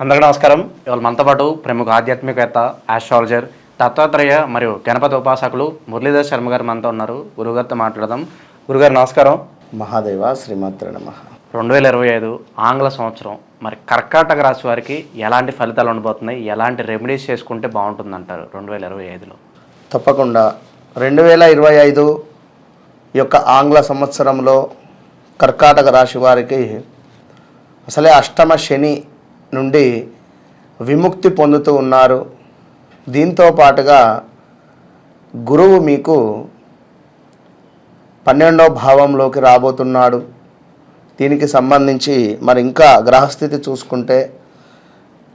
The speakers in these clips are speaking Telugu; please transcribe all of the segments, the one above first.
అందరికీ నమస్కారం. ఇవాళ మనతో పాటు ప్రముఖ ఆధ్యాత్మికవేత్త ఆస్ట్రాలజర్ దత్తాత్రేయ మరియు గణపతి ఉపాసకులు మురళీధర్ శర్మ గారు మనతో ఉన్నారు. గురుగారితో మాట్లాడదాం. గురుగారు నమస్కారం. మహాదేవ శ్రీమాత్ర నమ. రెండు వేల ఇరవై ఐదు ఆంగ్ల సంవత్సరం. మరి కర్కాటక రాశి వారికి ఎలాంటి ఫలితాలు ఉండబోతున్నాయి? ఎలాంటి రెమెడీస్ చేసుకుంటే బాగుంటుందంటారు రెండు వేల ఇరవై ఐదులో? తప్పకుండా. రెండు వేల ఇరవై ఐదు యొక్క ఆంగ్ల సంవత్సరంలో కర్కాటక రాశి వారికి అసలే అష్టమ శని నుండి విముక్తి పొందుతూ ఉన్నారు. దీంతో పాటుగా గురువు మీకు పన్నెండో భావంలోకి రాబోతున్నాడు. దీనికి సంబంధించి మరి ఇంకా గ్రహస్థితి చూసుకుంటే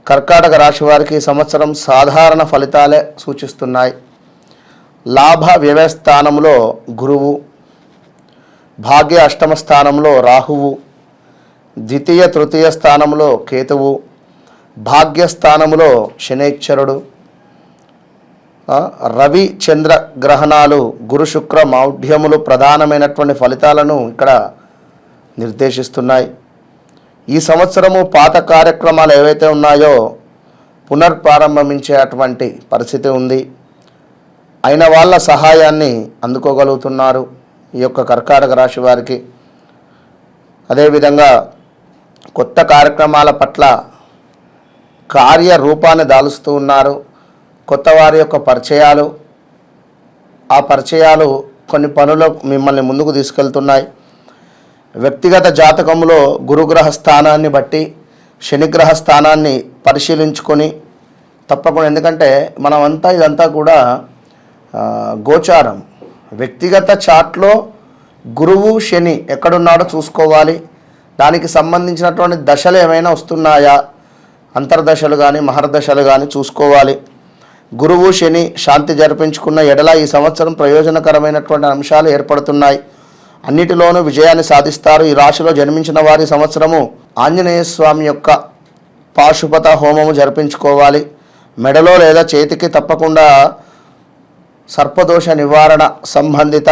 కర్కాటక రాశి వారికి సంవత్సరం సాధారణ ఫలితాలే సూచిస్తున్నాయి. లాభ వ్యవస్థానంలో గురువు భాగ్య అష్టమ స్థానంలో రాహువు ద్వితీయ తృతీయ స్థానంలో కేతువు భాగ్యస్థానములో శనేశ్వరుడు రవి చంద్ర గ్రహణాలు గురు శుక్ర మౌఢ్యములు ప్రధానమైనటువంటి ఫలితాలను ఇక్కడ నిర్దేశిస్తున్నాయి. ఈ సంవత్సరము పాత కార్యక్రమాలు ఏవైతే ఉన్నాయో పునర్ప్రారంభించేటువంటి పరిస్థితి ఉంది. అయిన వాళ్ళ సహాయాన్ని అందుకోగలుగుతున్నారు ఈ యొక్క కర్కాటక రాశి వారికి. అదేవిధంగా కొత్త కార్యక్రమాల పట్ల కార్యరూపాన్ని దాలుస్తూ ఉన్నారు. కొత్త వారి యొక్క పరిచయాలు. ఆ పరిచయాలు కొన్ని పనులు మిమ్మల్ని ముందుకు తీసుకెళ్తున్నాయి. వ్యక్తిగత జాతకంలో గురుగ్రహ స్థానాన్ని బట్టి శనిగ్రహ స్థానాన్ని పరిశీలించుకొని తప్పకుండా ఎందుకంటే మనమంతా ఇదంతా కూడా గోచారం. వ్యక్తిగత చాట్లో గురువు శని ఎక్కడున్నాడో చూసుకోవాలి. దానికి సంబంధించినటువంటి దశలు ఏమైనా వస్తున్నాయా? అంతర్దశలు కానీ మహర్దశలు కానీ చూసుకోవాలి. గురువు శని శాంతి జరిపించుకున్న ఎడల ఈ సంవత్సరం ప్రయోజనకరమైనటువంటి అంశాలు ఏర్పడుతున్నాయి. అన్నిటిలోనూ విజయాన్ని సాధిస్తారు. ఈ రాశిలో జన్మించిన వారి సంవత్సరము ఆంజనేయ స్వామి యొక్క పాశుపత హోమము జరిపించుకోవాలి. మెడలో లేదా చేతికి తప్పకుండా సర్పదోష నివారణ సంబంధిత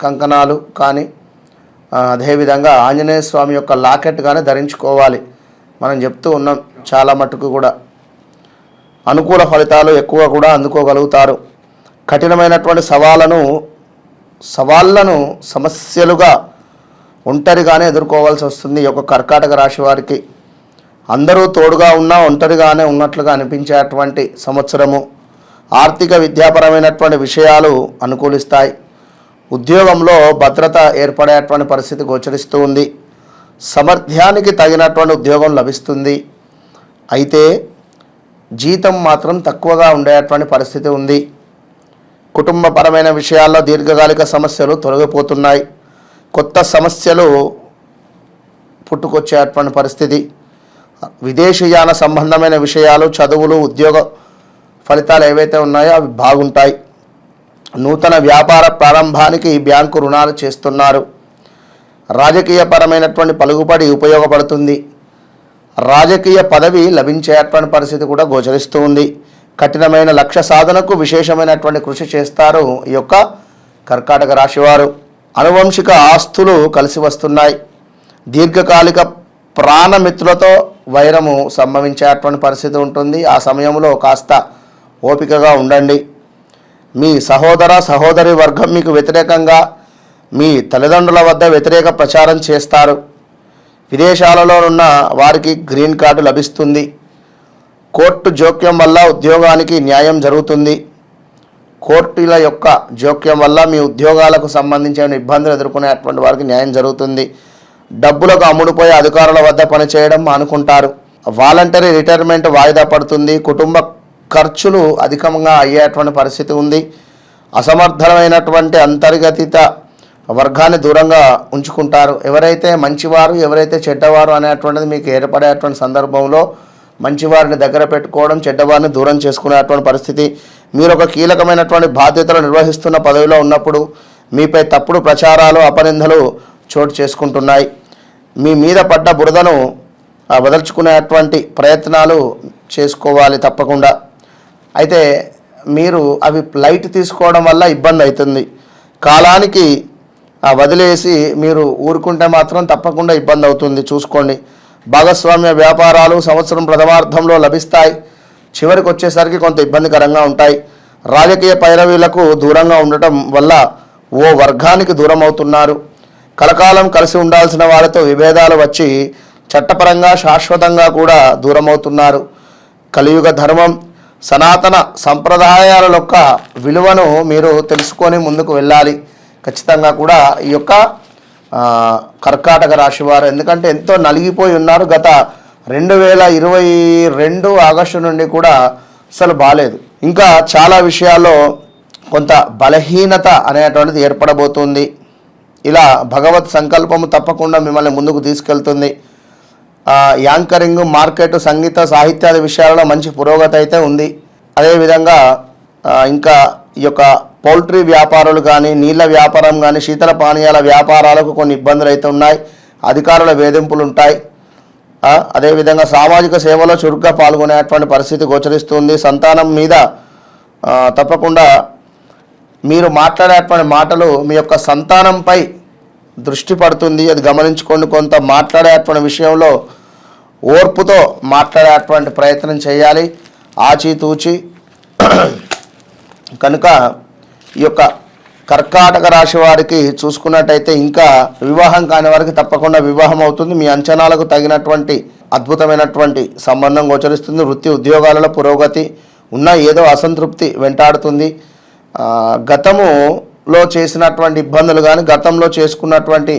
కంకణాలు కానీ అదేవిధంగా ఆంజనేయ స్వామి యొక్క లాకెట్గానే ధరించుకోవాలి మనం చెప్తూ ఉన్నాం చాలా మటుకు కూడా. అనుకూల ఫలితాలు ఎక్కువ కూడా అందుకోగలుగుతారు. కఠినమైనటువంటి సవాళ్ళను సవాళ్ళను సమస్యలుగా ఒంటరిగానే ఎదుర్కోవాల్సి వస్తుంది ఈ యొక్క కర్కాటక రాశి వారికి. అందరూ తోడుగా ఉన్నా ఒంటరిగానే ఉన్నట్లుగా అనిపించేటువంటి సంవత్సరము. ఆర్థిక విద్యాపరమైనటువంటి విషయాలు అనుకూలిస్తాయి. ఉద్యోగంలో భద్రత ఏర్పడేటువంటి పరిస్థితి గోచరిస్తూ ఉంది. సమర్థ్యానికి తగినటువంటి ఉద్యోగం లభిస్తుంది. అయితే జీతం మాత్రం తక్కువగా ఉండేటువంటి పరిస్థితి ఉంది. కుటుంబపరమైన విషయాల్లో దీర్ఘకాలిక సమస్యలు తొలగిపోతున్నాయి. కొత్త సమస్యలు పుట్టుకొచ్చేటువంటి పరిస్థితి. విదేశీయాన సంబంధమైన విషయాలు చదువులు ఉద్యోగ ఫలితాలు ఏవైతే ఉన్నాయో అవి బాగుంటాయి. నూతన వ్యాపార ప్రారంభానికి బ్యాంకు రుణాలు చేస్తున్నారు. రాజకీయపరమైనటువంటి పలుకుబడి ఉపయోగపడుతుంది. రాజకీయ పదవి లభించేటువంటి పరిస్థితి కూడా గోచరిస్తూ ఉంది. కఠినమైన లక్ష్య సాధనకు విశేషమైనటువంటి కృషి చేస్తారు ఈ యొక్క కర్కాటక రాశివారు. అనువంశిక ఆస్తులు కలిసి వస్తున్నాయి. దీర్ఘకాలిక ప్రాణమిత్రులతో వైరము సంభవించేటువంటి పరిస్థితి ఉంటుంది. ఆ సమయంలో కాస్త ఓపికగా ఉండండి. మీ సహోదర సహోదరి వర్గం మీకు వ్యతిరేకంగా మీ తల్లిదండ్రుల వద్ద వ్యతిరేక ప్రచారం చేస్తారు. విదేశాలలో ఉన్న వారికి గ్రీన్ కార్డు లభిస్తుంది. కోర్టు జోక్యం వల్ల ఉద్యోగానికి న్యాయం జరుగుతుంది. కోర్టుల యొక్క జోక్యం వల్ల మీ ఉద్యోగాలకు సంబంధించిన ఇబ్బందులు ఎదుర్కొనేటువంటి వారికి న్యాయం జరుగుతుంది. డబ్బులకు అమ్ముడుపోయే అధికారుల వద్ద పనిచేయడం అనుకుంటారు వాలంటరీ రిటైర్మెంట్ వాయిదా పడుతుంది. కుటుంబ ఖర్చులు అధికంగా అయ్యేటువంటి పరిస్థితి ఉంది. అసమర్థమైనటువంటి అంతర్గతిత వర్గాన్ని దూరంగా ఉంచుకుంటారు. ఎవరైతే మంచివారు ఎవరైతే చెడ్డవారు అనేటువంటిది మీకు ఏర్పడేటువంటి సందర్భంలో మంచివారిని దగ్గర పెట్టుకోవడం చెడ్డవారిని దూరం చేసుకునేటువంటి పరిస్థితి. మీరు ఒక కీలకమైనటువంటి బాధ్యతలు నిర్వహిస్తున్న పదవిలో ఉన్నప్పుడు మీపై తప్పుడు ప్రచారాలు అపనిందలు చోటు చేసుకుంటున్నాయి. మీ మీద పడ్డ బురదను వదల్చుకునేటువంటి ప్రయత్నాలు చేసుకోవాలి తప్పకుండా. అయితే మీరు అవి లైట్ తీసుకోవడం వల్ల ఇబ్బంది అవుతుంది. కాలానికి వదిలేసి మీరు ఊరుకుంటే మాత్రం తప్పకుండా ఇబ్బంది అవుతుంది. చూసుకోండి. భాగస్వామ్య వ్యాపారాలు సంవత్సరం ప్రథమార్థంలో లభిస్తాయి. చివరికి వచ్చేసరికి కొంత ఇబ్బందికరంగా ఉంటాయి. రాజకీయ పైరవీలకు దూరంగా ఉండటం వల్ల ఓ వర్గానికి దూరం అవుతున్నారు. కలకాలం కలిసి ఉండాల్సిన వారితో విభేదాలు వచ్చి చట్టపరంగా శాశ్వతంగా కూడా దూరం అవుతున్నారు కలియుగ ధర్మం సనాతన సంప్రదాయాల యొక్క విలువను మీరు తెలుసుకొని ముందుకు వెళ్ళాలి. ఖచ్చితంగా కూడా ఈ యొక్క కర్కాటక రాశి వారు ఎందుకంటే ఎంతో నలిగిపోయి ఉన్నారు. గత రెండు వేల ఇరవై రెండు ఆగస్టు నుండి కూడా అసలు బాగాలేదు ఇంకా చాలా విషయాల్లో కొంత బలహీనత అనేటువంటిది ఏర్పడబోతుంది. ఇలా భగవత్ సంకల్పము తప్పకుండా మిమ్మల్ని ముందుకు తీసుకెళ్తుంది. యాంకరింగ్ మార్కెట్ సంగీత సాహిత్యాది విషయాలలో మంచి పురోగతి అయితే ఉంది. అదేవిధంగా ఇంకా ఈ యొక్క పౌల్ట్రీ వ్యాపారులు కానీ నీళ్ళ వ్యాపారం కానీ శీతల పానీయాల వ్యాపారాలకు కొన్ని ఇబ్బందులు అయితే ఉన్నాయి. అధికారుల వేధింపులు ఉంటాయి. అదేవిధంగా సామాజిక సేవలో చురుగ్గా పాల్గొనేటువంటి పరిస్థితి గోచరిస్తుంది. సంతానం మీద తప్పకుండా మీరు మాట్లాడేటువంటి మాటలు మీ యొక్క సంతానంపై దృష్టి పడుతుంది. అది గమనించుకొని కొంత మాట్లాడేటువంటి విషయంలో ఓర్పుతో మాట్లాడేటువంటి ప్రయత్నం చేయాలి ఆచితూచి. కనుక ఈ యొక్క కర్కాటక రాశి వారికి చూసుకున్నట్టయితే ఇంకా వివాహం కాని వారికి తప్పకుండా వివాహం అవుతుంది. మీ అంచనాలకు తగినటువంటి అద్భుతమైనటువంటి సంబంధం గోచరిస్తుంది. వృత్తి ఉద్యోగాలలో పురోగతి ఉన్న ఏదో అసంతృప్తి వెంటాడుతుంది. గతములో చేసినటువంటి ఇబ్బందులు కానీ గతంలో చేసుకున్నటువంటి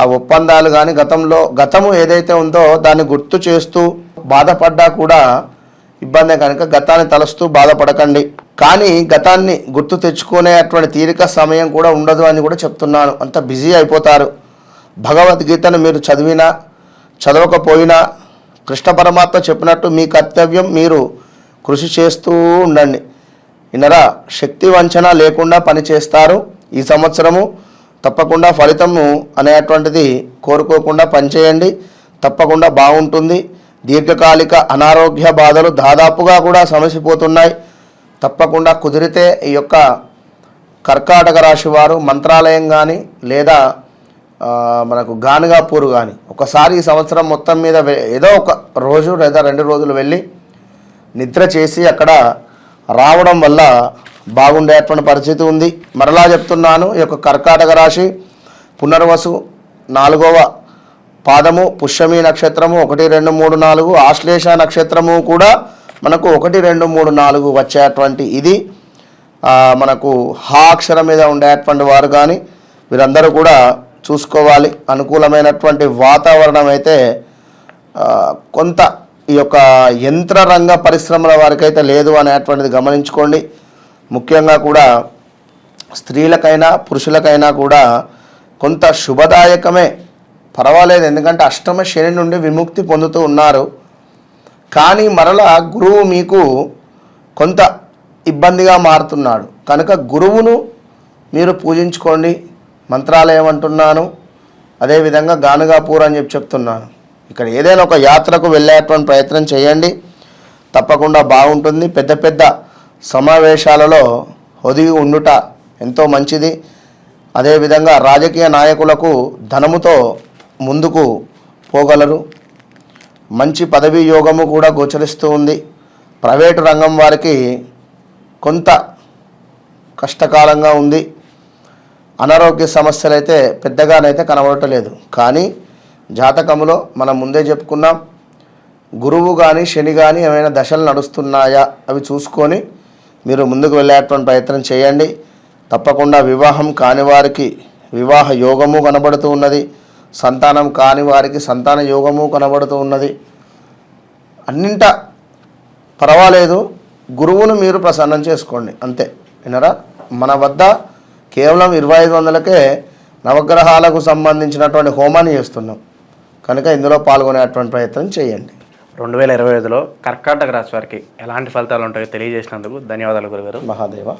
ఆ ఒప్పందాలు కానీ గతంలో గతము ఏదైతే ఉందో దాన్ని గుర్తు చేస్తూ బాధపడ్డా కూడా ఇబ్బందే కనుక గతాన్ని తలుస్తూ బాధపడకండి. కానీ గతాన్ని గుర్తు తెచ్చుకునేటువంటి తీరిక సమయం కూడా ఉండదు అని కూడా చెప్తున్నాను. అంత బిజీ అయిపోతారు. భగవద్గీతను మీరు చదివినా చదవకపోయినా కృష్ణ పరమాత్మ చెప్పినట్టు మీ కర్తవ్యం మీరు కృషి చేస్తూ ఉండండి. ఇన్నరా శక్తి వంచన లేకుండా పనిచేస్తారు. ఈ సంవత్సరము తప్పకుండా ఫలితము అనేటువంటిది కోరుకోకుండా పనిచేయండి. తప్పకుండా బాగుంటుంది. దీర్ఘకాలిక అనారోగ్య బాధలు దాదాపుగా కూడా సమసిపోతున్నాయి. తప్పకుండా కుదిరితే ఈ యొక్క కర్కాటక రాశి వారు మంత్రాలయం కానీ లేదా మనకు గానుగాపూర్ కానీ ఒకసారి ఈ సంవత్సరం మొత్తం మీద ఏదో ఒక రోజు లేదా రెండు రోజులు వెళ్ళి నిద్ర చేసి అక్కడ రావడం వల్ల బాగుండేటువంటి పరిస్థితి ఉంది. మరలా చెప్తున్నాను ఈ యొక్క కర్కాటక రాశి పునర్వసు నాలుగవ పాదము పుష్యమి నక్షత్రము ఒకటి రెండు మూడు నాలుగు ఆశ్లేష నక్షత్రము కూడా మనకు ఒకటి రెండు మూడు నాలుగు వచ్చేటువంటి ఇది. మనకు హా అక్షరం మీద ఉండేటువంటి వారు కానీ వీరందరూ కూడా చూసుకోవాలి. అనుకూలమైనటువంటి వాతావరణం అయితే కొంత ఈ యొక్క యంత్రరంగ పరిశ్రమల వారికైతే లేదు అనేటువంటిది గమనించుకోండి. ముఖ్యంగా కూడా స్త్రీలకైనా పురుషులకైనా కూడా కొంత శుభదాయకమే. పర్వాలేదు ఎందుకంటే అష్టమ శని నుండి విముక్తి పొందుతూ ఉన్నారు. కానీ మరలా గురువు మీకు కొంత ఇబ్బందిగా మారుతున్నాడు. కనుక గురువును మీరు పూజించుకోండి. మంత్రాలయం అంటున్నాను. అదేవిధంగా గానుగాపూర్ అని చెప్పి చెప్తున్నాను. ఇక్కడ ఏదైనా ఒక యాత్రకు వెళ్ళేటువంటి ప్రయత్నం చేయండి. తప్పకుండా బాగుంటుంది. పెద్ద పెద్ద సమావేశాలలో ఒదిగి ఉండుట ఎంతో మంచిది. అదేవిధంగా రాజకీయ నాయకులకు ధనముతో ముందుకు పోగలరు. మంచి పదవీ యోగము కూడా గోచరిస్తూ ఉంది. ప్రైవేటు రంగం వారికి కొంత కష్టకాలంగా ఉంది. అనారోగ్య సమస్యలు అయితే పెద్దగానైతే కనబడటలేదు. కానీ జాతకములో మనం ముందే చెప్పుకున్నాం గురువు కానీ శని కానీ ఏమైనా దశలు నడుస్తున్నాయా అవి చూసుకొని మీరు ముందుకు వెళ్ళేటువంటి ప్రయత్నం చేయండి. తప్పకుండా వివాహం కాని వారికి వివాహ యోగము కనబడుతూ ఉన్నది. సంతానం కాని వారికి సంతాన యోగము కనబడుతూ ఉన్నది. అన్నింట పర్వాలేదు గురువును మీరు ప్రసన్నం చేసుకోండి అంతే. వినరా మన వద్ద కేవలం ఇరవై ఐదు వందలకే నవగ్రహాలకు సంబంధించినటువంటి హోమాన్ని చేస్తున్నాం. కనుక ఇందులో పాల్గొనేటువంటి ప్రయత్నం చేయండి. రెండు వేల ఇరవై ఐదులో కర్కాటక రాశి వారికి ఎలాంటి ఫలితాలు ఉంటాయో తెలియజేసినందుకు ధన్యవాదాలు గురుగారు. మహాదేవ.